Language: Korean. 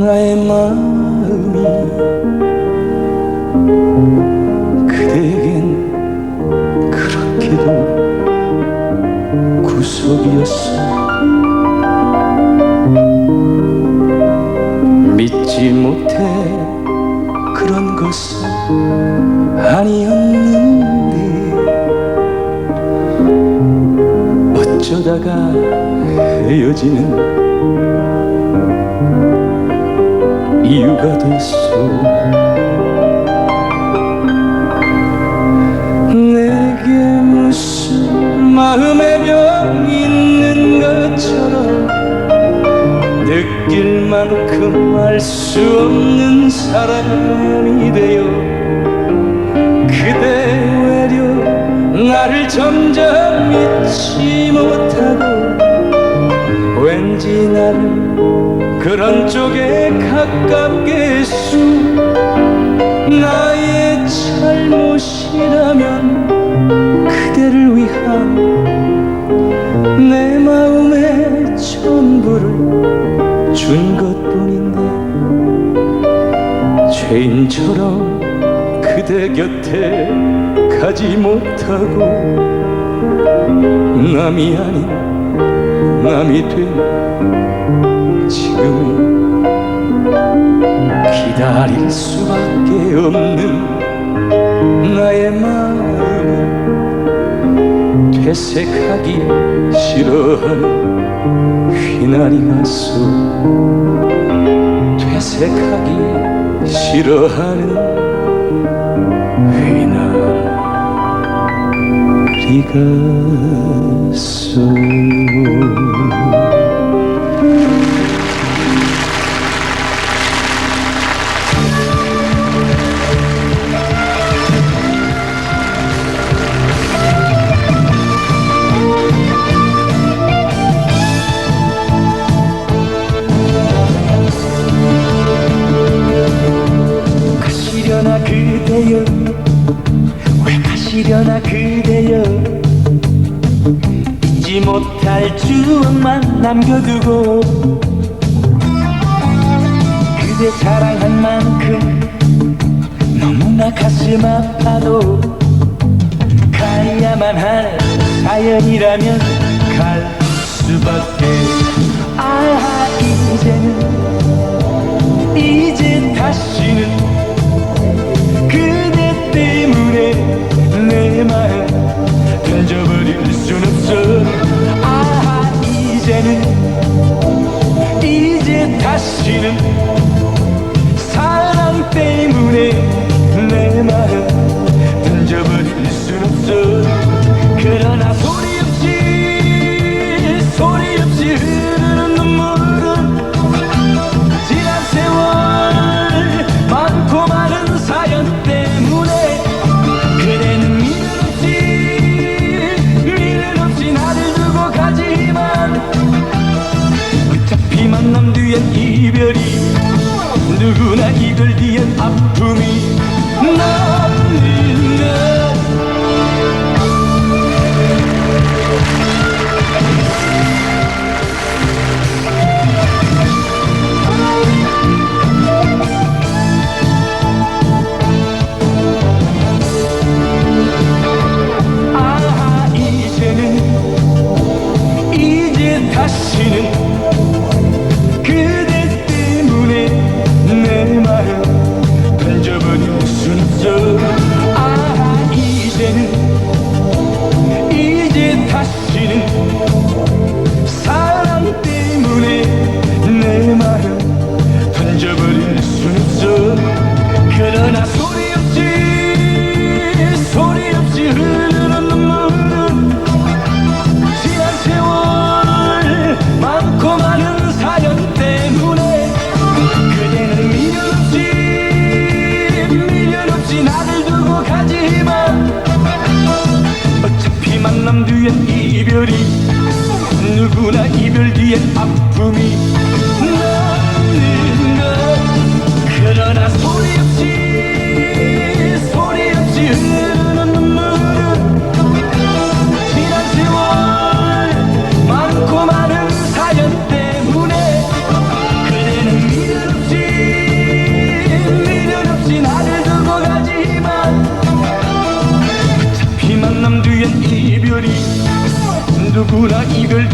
나의 마음이 그대에겐 그렇게도 구속이었어. 믿지 못해 그런 것은 아니었는데 어쩌다가 헤어지는 이유가 됐어. 내게 무슨 마음의 병이 있는 것처럼 느낄 만큼 알 수 없는 사람이 되어 그대 외려 나를 점점 잊지 못하고 왠지 나를 그런 쪽에 했수 나의 잘못이라면 그대를 위한 내 마음의 전부를 준 것뿐인데 죄인처럼 그대 곁에 가지 못하고 남이 아닌 남이 된 지금 기다릴 수밖에 없는 나의 마음은 되새하기 싫어하는 휘날이 갔어. 되새하기 싫어하는 휘날이 가시 못할 추억만 남겨두고 그대 사랑한 만큼 너무나 가슴 아파도 가야만 할 사연이라면 갈 수밖에. 아 이제는 다 만남 뒤엔 이별이 만남 뒤엔 이별이 누구나 이별 뒤엔 아픔이 Gül